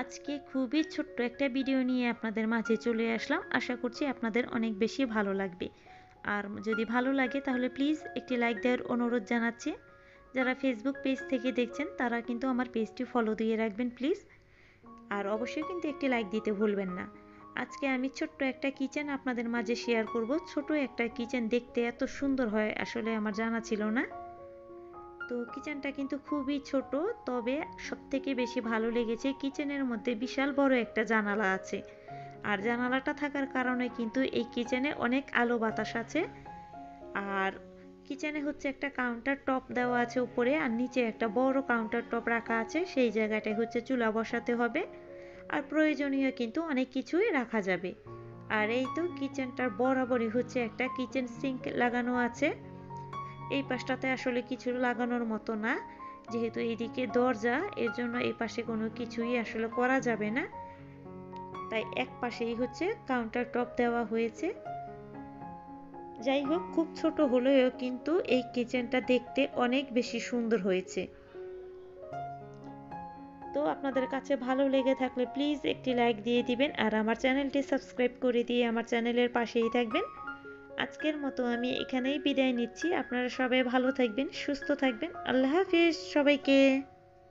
আজকে খুবই ছোট্ট একটা ভিডিও নিয়ে আপনাদের মাঝে চলে আসলাম। আশা করছি আপনাদের অনেক বেশি ভালো লাগবে। আর যদি ভালো লাগে তাহলে প্লিজ একটি লাইক দেওয়ার অনুরোধ জানাচ্ছি। যারা ফেসবুক পেজ থেকে দেখছেন, তারা কিন্তু আমার পেজটি ফলো দিয়ে রাখবেন প্লিজ আর অবশ্যই কিন্তু একটি লাইক দিতে ভুলবেন না। আজকে আমি ছোট্ট একটা কিচেন আপনাদের মাঝে শেয়ার করব। ছোট একটা কিচেন দেখতে এত সুন্দর হয়, আসলে আমার জানা ছিল না। তো কিচেনটা কিন্তু খুবই ছোট, তবে সব থেকে বেশি ভালো লেগেছে কিচেনের মধ্যে বিশাল বড় একটা জানালা আছে। আর জানালাটা থাকার কারণে কিন্তু এই কিচেনে অনেক আলো বাতাস আছে। আর কিচেনে হচ্ছে একটা কাউন্টার টপ দেওয়া আছে উপরে, আর নিচে একটা বড় কাউন্টার টপ রাখা আছে, সেই জায়গাটায় হচ্ছে চুলা বসাতে হবে। আর প্রয়োজনীয় কিন্তু অনেক কিছুই রাখা যাবে। আর এই তো কিচেনটার বরাবরই হচ্ছে একটা কিচেন সিঙ্ক লাগানো আছে। এই পাশটাতে আসলে কিছু লাগানোর মতো না। যেহেতু এইদিকে দরজা, এর জন্য এই পাশে কোনো কিছুই আসলে করা যাবে না। তাই এক পাশেই হচ্ছে কাউন্টার টপ দেওয়া হয়েছে। যাই হোক খুব ছোট হলেও কিন্তু এই কিচেনটা দেখতে অনেক বেশি সুন্দর হয়েছে। তো আপনাদের কাছে ভালো লেগে থাকলে প্লিজ একটি লাইক দিয়ে দিবেন আর আমার চ্যানেলটি সাবস্ক্রাইব করে দিয়ে আমার চ্যানেলের পাশেই থাকবেন। আজকের মতো আমি এখানেই বিদায় নিচ্ছি। আপনারা সবাই ভালো থাকবেন, সুস্থ থাকবেন। আল্লাহ হাফিজ, সবাইকে।